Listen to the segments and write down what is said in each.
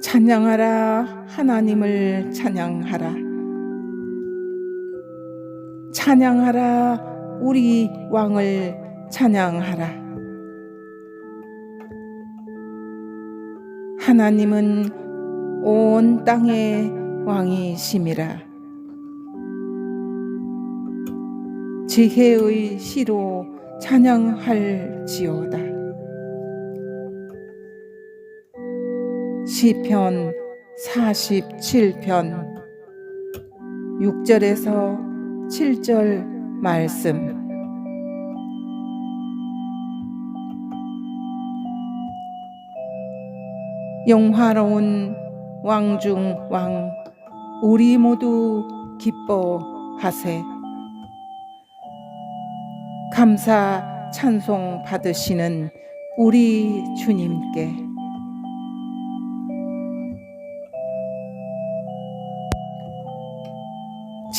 찬양하라. 하나님을 찬양하라. 찬양하라. 우리 왕을 찬양하라. 하나님은 온 땅의 왕이심이라. 지혜의 시로 찬양할지어다 시편 47편 6절에서 7절 말씀. 영화로운 왕중 왕 우리 모두 기뻐하세. 감사 찬송 받으시는 우리 주님께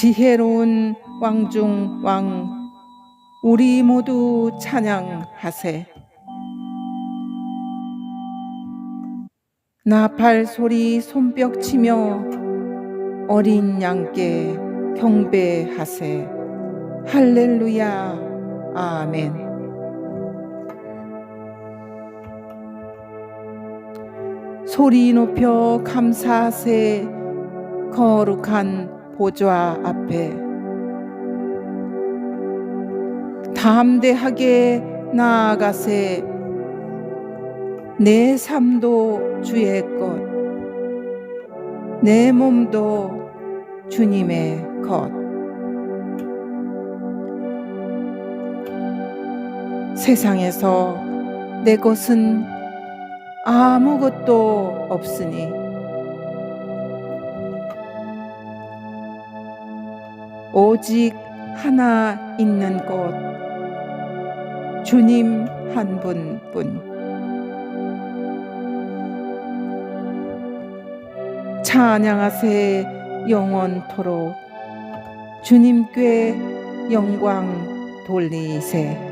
지혜로운 왕중 왕 우리 모두 찬양하세. 나팔 소리 손뼉 치며 어린 양께 경배하세. 할렐루야. 아멘. 소리 높여 감사하세. 거룩한 보좌 앞에 담대하게 나아가세 내 삶도 주의 것, 내 몸도 주님의 것. 세상에서 내 것은 아무것도 없으니 오직 하나 있는 곳 주님 한 분뿐. 찬양하세 영원토록. 주님께 영광 돌리세